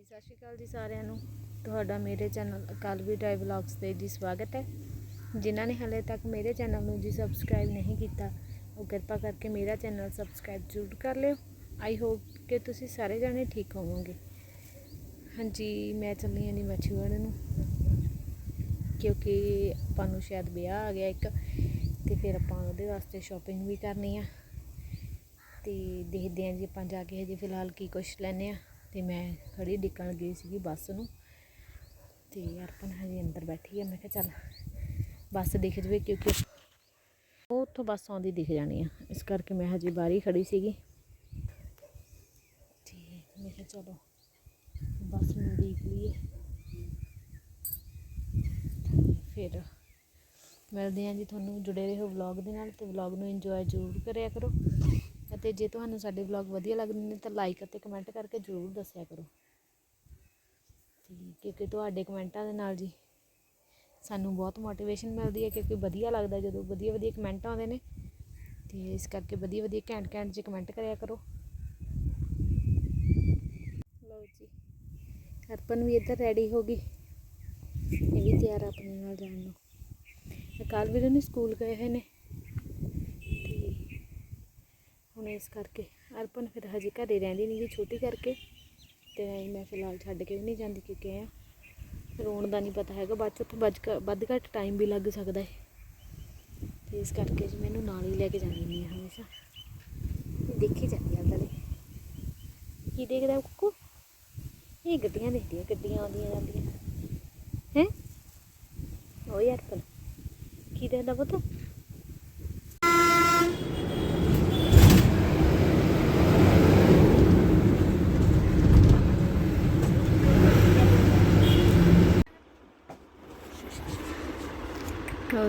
ਸਤਿ ਸ਼੍ਰੀ ਅਕਾਲ ਜੀ ਸਾਰਿਆਂ ਨੂੰ। ਤੁਹਾਡਾ ਮੇਰੇ ਚੈਨਲ ਅਕਾਲਵੀ ਡਰਾਈਵ ਵਲੌਗਸ ਤੇ ਜੀ ਸਵਾਗਤ ਹੈ। ਜਿਨ੍ਹਾਂ ਨੇ ਹਲੇ ਤੱਕ ਮੇਰੇ ਚੈਨਲ ਨੂੰ ਜੀ ਸਬਸਕ੍ਰਾਈਬ ਨਹੀਂ ਕੀਤਾ, ਉਹ ਕਿਰਪਾ ਕਰਕੇ ਮੇਰਾ ਚੈਨਲ ਸਬਸਕ੍ਰਾਈਬ ਜ਼ਰੂਰ ਕਰ ਲਿਓ। ਆਈ ਹੋਪ ਕਿ ਤੁਸੀਂ ਸਾਰੇ ਜਾਣੇ ਠੀਕ ਹੋਵੋਗੇ। ਹਾਂਜੀ, ਮੈਂ ਚੱਲੀ ਹਾਂ ਨੀ ਮਛੂਆਣ ਨੂੰ, ਕਿਉਂਕਿ ਆਪਾਂ ਨੂੰ ਸ਼ਾਇਦ ਵਿਆਹ ਆ ਗਿਆ ਇੱਕ, ਤੇ ਫਿਰ ਆਪਾਂ ਉਹਦੇ ਵਾਸਤੇ ਸ਼ਾਪਿੰਗ ਵੀ ਕਰਨੀ ਆ। ਤੇ ਦੇਖਦੇ ਆਂ ਜੀ ਆਪਾਂ ਜਾ ਕੇ ਹਜੇ ਫਿਲਹਾਲ ਕੀ ਕੁਛ ਲੈਨੇ ਆ ਤੇ ਮੈਂ ਖੜੀ ਡਿੱਕਣ ਗਈ ਸੀਗੀ ਬੱਸ ਨੂੰ। ਤੇ ਅਰਪਨ ਹਜੇ ਅੰਦਰ ਬੈਠੀ ਆ, ਮੈਂ ਕਿਹਾ ਚੱਲ ਬੱਸ ਦਿਖ ਜਵੇ ਕਿਉਂਕਿ ਉਹ ਉੱਥੋਂ ਬੱਸ ਆਉਂਦੀ ਦਿਖ ਜਾਣੀ ਆ। ਇਸ ਕਰਕੇ ਮੈਂ ਹਜੇ ਬਾਹਰ ਹੀ ਖੜੀ ਸੀਗੀ। ਤੇ ਮੈਂ ਕਿਹਾ ਚਲੋ ਬੱਸ ਨੂੰ ਦੇਖ ਲਈਏ। ਫਿਰ ਮਿਲਦੇ ਹਾਂ ਜੀ ਤੁਹਾਨੂੰ ਜੁੜੇ ਰਹੋ ਵਲੌਗ ਦੇ ਨਾਲ ਤੇ ਵਲੌਗ ਨੂੰ ਇੰਜੋਏ ਜ਼ਰੂਰ ਕਰਿਆ ਕਰੋ। ਅਤੇ ਜੇ ਤੁਹਾਨੂੰ ਸਾਡੇ ਵਲੌਗ ਵਧੀਆ ਲੱਗਦੇ ਨੇ ਤਾਂ ਲਾਈਕ ਅਤੇ ਕਮੈਂਟ ਕਰਕੇ ਜ਼ਰੂਰ ਦੱਸਿਆ ਕਰੋ। ਤੇ ਕਿਉਂਕਿ ਤੁਹਾਡੇ ਕਮੈਂਟਾਂ ਦੇ ਨਾਲ ਜੀ ਸਾਨੂੰ ਬਹੁਤ ਮੋਟੀਵੇਸ਼ਨ ਮਿਲਦੀ ਹੈ ਕਿਉਂਕਿ ਵਧੀਆ ਲੱਗਦਾ ਜਦੋਂ ਵਧੀਆ ਵਧੀਆ ਕਮੈਂਟ ਆਉਂਦੇ ਨੇ। ਤੇ ਇਸ ਕਰਕੇ ਵਧੀਆ ਵਧੀਆ ਘੈਂਟ ਘੈਂਟ ਜਿਹੇ ਕਮੈਂਟ ਕਰਿਆ ਕਰੋ। ਲਓ ਜੀ, ਅਰਪਨ ਵੀ ਇੱਧਰ ਰੈਡੀ ਹੋ ਗਈ। ਇਹ ਵੀ ਤਿਆਰ ਆ ਆਪਣੇ ਨਾਲ ਜਾਣ ਨੂੰ। ਅਕਾਲ ਵੀਰ ਨੇ ਸਕੂਲ ਗਏ ਹੋਏ ਨੇ ਤੇ ਹੁਣ ਇਸ ਕਰਕੇ ਅਰਪਨ ਫਿਰ ਹਜੇ ਘਰੇ ਰਹਿੰਦੀ ਨਹੀਂ ਗੀ ਛੋਟੀ ਕਰਕੇ ਤੇ ਮੈਂ ਫਿਲਹਾਲ ਛੱਡ ਕੇ ਵੀ ਨਹੀਂ ਜਾਂਦੀ ਕਿਉਂਕਿ ਆ ਰੋਣ ਦਾ ਨਹੀਂ ਪਤਾ ਹੈਗਾ, ਬਾਅਦ ਚ ਉੱਥੇ ਵੱਧ ਘ- ਵੱਧ ਘੱਟ ਟਾਈਮ ਵੀ ਲੱਗ ਸਕਦਾ ਹੈ। ਤੇ ਇਸ ਕਰਕੇ ਜੀ ਮੈਨੂੰ ਨਾਲ ਹੀ ਲੈ ਕੇ ਜਾਂਦੀ ਨਹੀਂ ਹਮੇਸ਼ਾ। ਦੇਖੀ ਜਾਂਦੀ ਆ ਗਲੇ ਕੀ ਦੇਖਦਾ ਉਹ ਕੁੱਕੂ? ਇਹ ਗੱਡੀਆਂ ਦੇਖਦੀ ਆ, ਗੱਡੀਆਂ ਆਉਂਦੀਆਂ ਜਾਂਦੀਆਂ। ਹੈ? ਉਹ ਯਾਰ ਪਰ ਕੀ ਦੇਖਦਾ ਪੁੱਤ?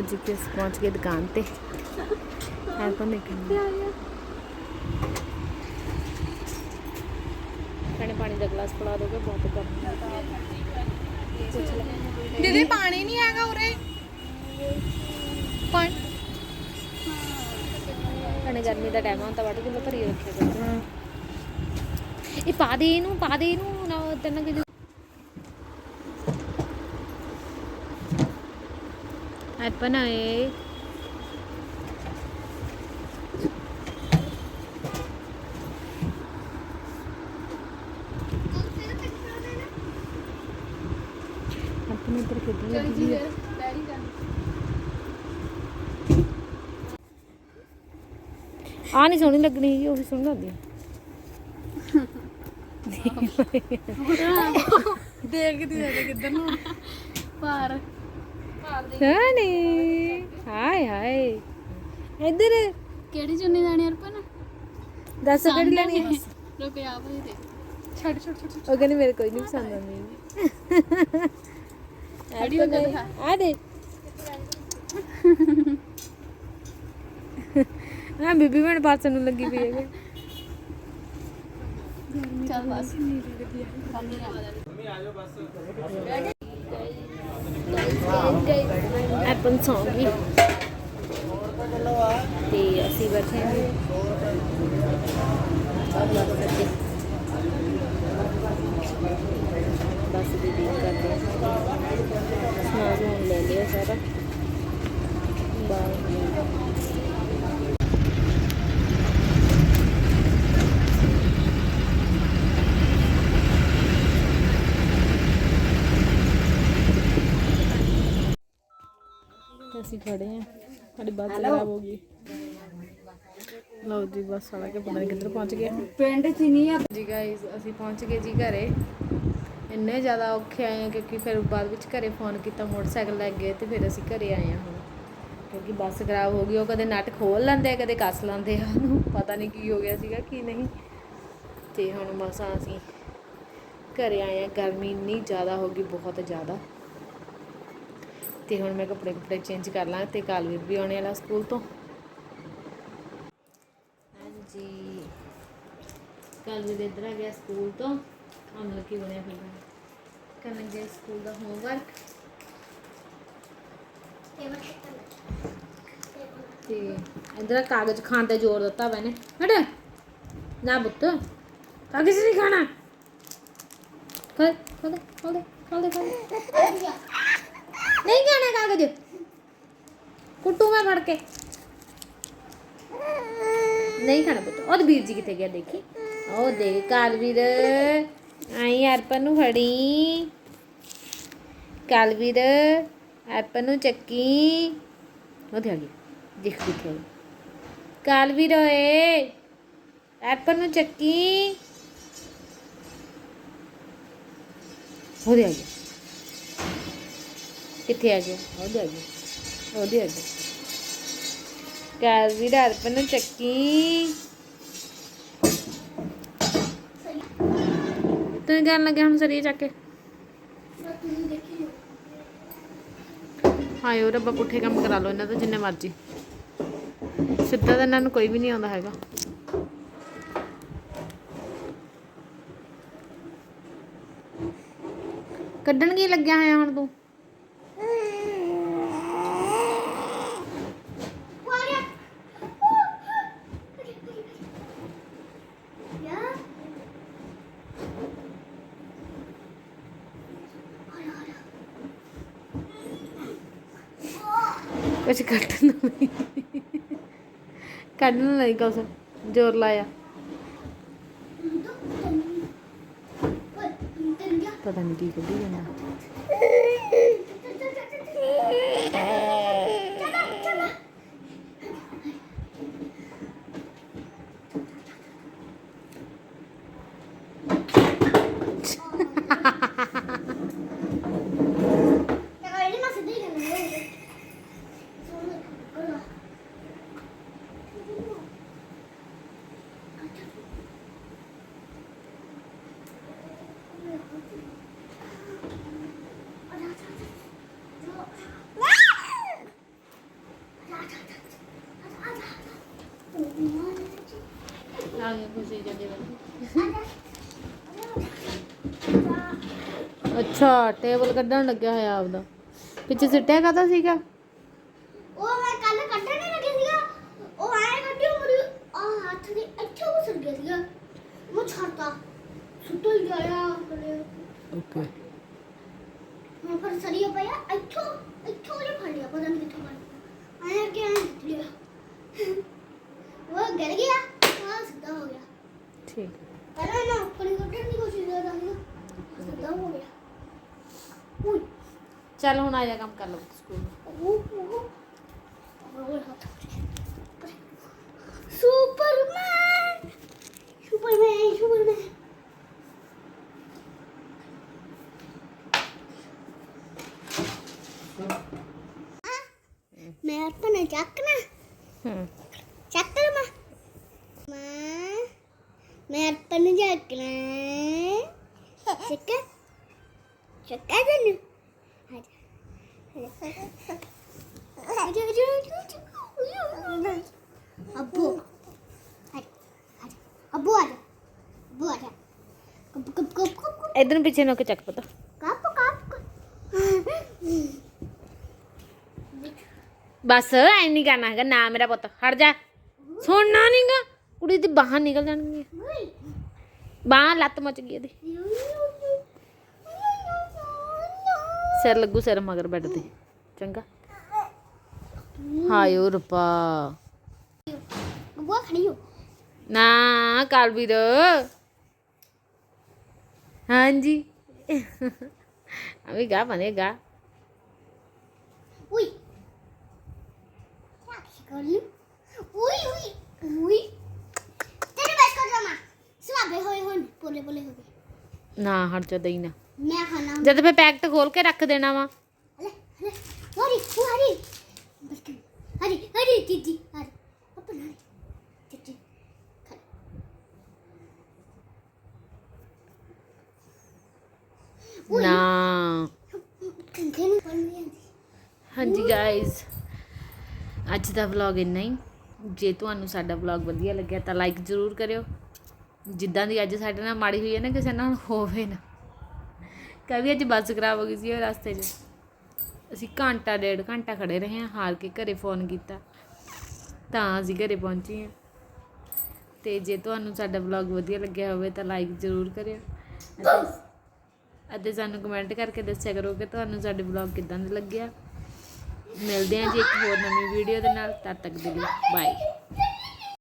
ਲਓ ਜੀ ਕਿਸ ਪਹੁੰਚ ਗਏ ਦੁਕਾਨ ਤੇ। ਹੈ ਤਾਂ ਨਿਕਲ ਖਾਣੇ ਪਾਣੀ ਦਾ ਗਲਾਸ ਫੜਾ ਦੋਗੇ ਬਹੁਤ ਗਰਮੀ ਹੈ। ਦੀਦੀ ਪਾਣੀ ਨਹੀਂ ਹੈਗਾ ਉਰੇ। ਪਾਣੀ ਖਾਣੇ ਗਰਮੀ ਦਾ ਟਾਈਮ ਹੁੰਦਾ ਵਾਟਰ ਕੂਲਰ ਭਰੀ ਰੱਖਿਆ ਕਰੋ। ਇਹ ਪਾ ਦੇ ਇਹਨੂੰ ਪਾ ਦੇ ਇਹਨੂੰ ਨਾ ਤੈਨੂੰ ਕਿ ਆਏ ਅਰਪਨ ਇੱਧਰ ਖੇਡਣ ਲੱਗੀ ਹੈ ਆ ਨਹੀਂ ਸੋਹਣੀ ਲੱਗਣੀ ਹੈਗੀ ਉਹੀ ਸੋਹਣੀ ਲੱਗਦੀ ਹੈ ਦੇਖਦੀ ਰਹਿ ਕਿੱਧਰ ਨੂੰ ਪਾਰ ਸੋਹਣੀ ਹਾਏ ਹਾਏ। ਇੱਧਰ। ਕਿਹੜੀ ਚੁੰਨੀ ਲੈਣੀ ਅਰਪਨ? ਦੱਸ ਕਿਹੜੀ ਲੈਣੀ ਹੈ ਰੁਕ ਆ ਭਾਈ ਦੇ। ਛੱਡ ਛੱਡ ਛੱਡ ਉਹ ਕਹਿੰਦੀ ਮੇਰੇ ਕੋਈ ਨਹੀਂ ਪਸੰਦ ਆਉਂਦੀ। ਆ ਦੇ। ਹਾਂ ਬੀਬੀ ਬਣ ਪਾਸ ਨੂੰ ਲੱਗੀ ਪਈ ਹੈ ਚੱਲ ਬਸ। ਐਪਲ ਸੌਂਗੀ ਤੇ ਅਸੀਂ ਬੈਠੇ ਹਾਂ ਬਸ ਦੀ ਦੇਖ ਕਰਦੇ ਹਾਂ ਸਮਾਨ ਸਮੂਨ ਲੈ ਲਿਆ ਸਾਰਾ ਬਾਹਰ ਤੇ ਅਸੀਂ ਖੜੇ ਆ। ਸਾਡੀ ਬੱਸ ਖਰਾਬ ਹੋ ਗਈ। ਲਓ ਜੀ ਬੱਸ ਵਾਲਾ ਕੇ ਪਤਾ ਨਹੀਂ ਕਿੱਧਰ ਪਹੁੰਚ ਗਿਆ। ਪਿੰਡ ਚ ਨਹੀਂ ਆ। ਜੀ ਗਾਇਸ ਅਸੀਂ ਪਹੁੰਚ ਗਏ ਜੀ ਘਰੇ। ਇੰਨੇ ਜ਼ਿਆਦਾ ਔਖੇ ਆਏ ਆ ਕਿਉਂਕਿ ਫਿਰ ਬਾਅਦ ਵਿੱਚ ਘਰੇ ਫੋਨ ਕੀਤਾ ਮੋਟਰਸਾਈਕਲ ਲੈ ਗਏ ਤੇ ਫਿਰ ਅਸੀਂ ਘਰੇ ਆਏ ਆ ਹੁਣ। ਕਿਉਂਕਿ ਬੱਸ ਖਰਾਬ ਹੋ ਗਈ ਉਹ ਕਦੇ ਨਟ ਖੋਲ ਲੈਂਦੇ ਆ ਕਦੇ ਕੱਸ ਲੈਂਦੇ ਆ। ਉਹਨੂੰ ਪਤਾ ਨਹੀਂ ਕੀ ਹੋ ਗਿਆ ਸੀਗਾ ਕੀ ਨਹੀਂ। ਤੇ ਹੁਣ ਮਸਾਂ ਅਸੀਂ ਘਰੇ ਆਏ ਆ। ਗਰਮੀ ਇੰਨੀ ਜ਼ਿਆਦਾ ਹੋ ਗਈ ਬਹੁਤ ਜ਼ਿਆਦਾ। ਤੇ ਹੁਣ ਮੈਂ ਕੱਪੜੇ ਕੁਪੜੇ ਚੇਂਜ ਕਰ ਲਾਂ ਤੇ ਕਾਲਵੀਰ ਵੀ ਆਉਣੇ ਵਾਲਾ ਸਕੂਲ ਤੋਂ। ਹਾਂਜੀ। ਕਾਲਵੀਰ ਇੱਧਰ ਆ ਗਿਆ ਸਕੂਲ ਤੋਂ। ਹਮ ਲੱਗੀ ਬਣਿਆ ਫਿਰਦਾ ਕਰਨ ਸਕੂਲ ਦਾ ਹੋਮਵਰਕ ਤੇ ਇਧਰ ਕਾਗਜ਼ ਖਾਣ ਤੇ ਜ਼ੋਰ ਦਿੱਤਾ ਮੈਨੇ ਹਟ। ਨਾ ਪੁੱਤ। ਕਾਗਜ਼ ਨਹੀਂ ਖਾਣਾ। ਖੋਲ ਖੋਲ ਖੋਲ ਖੋਲ ਖੋਲ। ਨਹੀਂ ਖਾਣਾ ਕਾਗਜ਼ ਕੁੱਟੂ ਮੈਂ ਫੜ ਕੇ ਨਹੀਂ ਖਾਣਾ ਪੁੱਤ ਉਹ ਵੀਰ ਜੀ ਕਿੱਥੇ ਗਿਆ ਦੇਖੀ ਉਹ ਦੇ ਕਾਲਵੀਰ ਆਈ ਅਰਪਨ ਨੂੰ ਫੜੀ ਕਾਲਵੀਰ ਅਰਪਨ ਨੂੰ ਚੱਕੀ ਉਹਦੇ ਆ ਗਈ ਦੇਖ ਕਿੱਥੇ ਆ ਗਈ। ਕਾਲਵੀਰ ਓਏ ਅਰਪਨ ਨੂੰ ਚੱਕੀ ਉਹਦੇ ਆ ਗਈ ਕਿੱਥੇ ਆ ਗਿਆ ਉਹਦੇ ਆ ਗਿਆ ਉਹਦੇ ਆ ਗਿਆ ਕਾਲਵੀਰ ਅਰਪਨ ਨੂੰ ਚੱਕੀ। ਤੂੰ ਕਰਨ ਲੱਗਿਆ ਹੁਣ ਸਰੀਰ ਚੱਕ ਕੇ? ਹਾਏ ਉਹ ਰੱਬਾ ਪੁੱਠੇ ਕੰਮ ਕਰਾ ਲਓ ਇਹਨਾਂ ਤੋਂ ਜਿੰਨੇ ਮਰਜ਼ੀ। ਸਿੱਧਾ ਤਾਂ ਇਹਨਾਂ ਨੂੰ ਕੋਈ ਵੀ ਨਹੀਂ ਆਉਂਦਾ ਹੈਗਾ। ਕੱਢਣ ਕੀ ਲੱਗਿਆ ਹੋਇਆ ਹੁਣ ਤੂੰ? ਕੁਛ ਕੱਢਣ ਨੂੰ ਨਹੀਂ ਕੱਢਣ ਨੂੰ ਨਹੀਂ ਕੁਛ ਜ਼ੋਰ ਲਾਇਆ ਪਤਾ ਨਹੀਂ ਕੀ ਕੱਢੀ ਜਾਂਦਾ ਆ ਗਿਆ ਖੁਸ਼ੀ ਜਦੇ ਅੱਛਾ ਟੇਬਲ ਕੱਢਣ ਲੱਗਿਆ ਹੋਇਆ ਆਪਦਾ। ਪਿੱਛੇ ਸਿੱਟਿਆ ਕਾਹਦਾ ਸੀਗਾ? ਉਹ ਮੈਂ ਕੱਲ ਕੱਢਣ ਨਹੀਂ ਲੱਗਿਆ ਸੀਗਾ। ਉਹ ਆਏ ਕੱਢਿਓ ਮੇਰੇ ਹੱਥ ਦੇ ਇੱਥੇ ਉਸਰ ਗਿਆ ਸੀਗਾ। ਮੈਂ ਛੱਡਤਾ। ਜਾਇਆ ਕਰੇ ਓਕੇ। ਮੈਂ ਫਿਰ ਸਰੀਆ ਪਿਆ। ਇੱਥੋਂ ਇੱਥੋਂ ਜੇ ਫੜ ਲਿਆ ਪਤਾ ਨਹੀਂ ਕਿੱਥੋਂ ਫੜ ਆਇਆ ਕਿ ਆਇਆ ਲਿਆ। ਉਹ ਗਿਰ ਗਿਆ ਆ ਸਿੱਧਾ ਹੋ ਗਿਆ। ਠੀਕ। ਪਹਿਲਾਂ ਮੈਂ ਉੱਪਰ ਹੀ ਕੱਢਣ ਦੀ ਕੋਸ਼ਿਸ਼ ਕਰਦਾ ਸੀਗਾ ਸਿੱਧਾ ਹੋ ਗਿਆ। ਉਈ ਚੱਲ ਹੁਣ ਆ ਜਾ ਕੰਮ ਕਰ ਲਓ ਸਕੂਲ ਉਹ ਉਹ ਉਹ ਹੱਥ ਸੁਪਰਮੈਨ ਸੁਪਰਮੈਨ ਸੁਪਰਮੈਨ ਮੈਂ ਆਪਣਾ ਚੱਕਣਾ ਹੂੰ ਚੱਕ ਲਵਾਂ ਮੈਂ ਮੈਂ ਆਪਣਾ ਚੱਕਣਾ ਚੱਕ ਇਧਰ ਨੂੰ ਪਿੱਛੇ ਨੂੰ ਕੇ ਚੱਕ ਪਤਾ ਬਸ ਐ ਨਹੀਂ ਕਰਨਾ ਹੈਗਾ ਨਾ ਮੇਰਾ ਪੁੱਤ ਹਟ ਜਾ ਸੁਣਨਾ ਨਹੀਂਗਾ ਕੁੜੀ ਦੀ ਬਾਹਾਂ ਨਿਕਲ ਜਾਣਗੀਆਂ ਬਾਹਾਂ ਲੱਤ ਮਚ ਗਈ ਇਹਦੀ ਸਿਰ ਲੱਗੂ ਸਿਰ ਮਗਰ ਬੈੱਡ ਤੇ। ਚੰਗਾ। ਹਾਏ ਓ ਰੱਬਾ। ਅੱਬੂ ਖੜੀ ਹੋ। ਨਾ ਕਾਲਵੀਰ। ਹਾਂਜੀ। ਅਭੀ ਗਾ ਬਨੇਗਾ ਉਈ ਕੀ ਕਰ ਲਈ। ਉਈ ਉਈ ਉਈ ਤੇਰੇ ਬਸ ਕਰ ਰਮਾ ਸਵਾਬੇ ਹੋਏ ਹੋਣ ਬੋਲੇ ਬੋਲੇ ਹੋ ਗਏ। ਨਾ ਹਟ ਜਾ ਦਈ ਨਾ। ਮੈਂ ਖਾਣਾ। ਜਦ ਫੇ ਪੈਕਟ ਖੋਲ ਕੇ ਰੱਖ ਦੇਣਾ ਵਾ। ਹਲੇ ਹਲੇ ਹਰੀ ਹਰੀ। ਹਰੀ ਹਰੀ ਦੀਦੀ ਹਰੀ। ਦੀਦੀ ਨਾ। ਹਾਂਜੀ ਗਾਇਜ਼ ਅੱਜ ਦਾ ਵਲੌਗ ਇੰਨਾ ਹੀ। ਜੇ ਤੁਹਾਨੂੰ ਸਾਡਾ ਵਲੌਗ ਵਧੀਆ ਲੱਗਿਆ ਤਾਂ ਲਾਈਕ ਜ਼ਰੂਰ ਕਰਿਓ। ਜਿੱਦਾਂ ਦੀ ਅੱਜ ਸਾਡੇ ਨਾਲ ਮਾੜੀ ਹੋਈ ਹੈ ਨਾ ਕਿਸੇ ਨਾਲ ਹੋਵੇ ਨਾ। ਤਾਂ ਵੀ ਅੱਜ ਬੱਸ ਖਰਾਬ ਹੋ ਗਈ ਸੀ, ਉਹ ਰਸਤੇ 'ਚ। ਅਸੀਂ ਘੰਟਾ, ਡੇਢ ਘੰਟਾ ਖੜੇ ਰਹੇ ਹਾਂ, ਹਾਰ ਕੇ ਘਰੇ ਫੋਨ ਕੀਤਾ। ਤਾਂ ਅਸੀਂ ਘਰੇ ਪਹੁੰਚੇ ਹਾਂ। ਤੇ ਜੇ ਤੁਹਾਨੂੰ ਸਾਡਾ ਵਲੌਗ ਵਧੀਆ ਲੱਗਿਆ ਹੋਵੇ ਤਾਂ ਲਾਈਕ ਜ਼ਰੂਰ ਕਰਿਓ। ਅਤੇ ਅਤੇ ਸਾਨੂੰ ਕਮੈਂਟ ਕਰਕੇ ਦੱਸਿਆ ਕਰੋ ਕਿ ਤੁਹਾਨੂੰ ਸਾਡੇ ਵਲੌਗ ਕਿੱਦਾਂ ਦਾ ਲੱਗਿਆ। ਮਿਲਦੇ ਹਾਂ ਜੀ ਇੱਕ ਹੋਰ ਨਵੀਂ ਵੀਡੀਓ ਦੇ ਨਾਲ, ਤਦ ਤੱਕ ਦੇ ਲਈ ਬਾਏ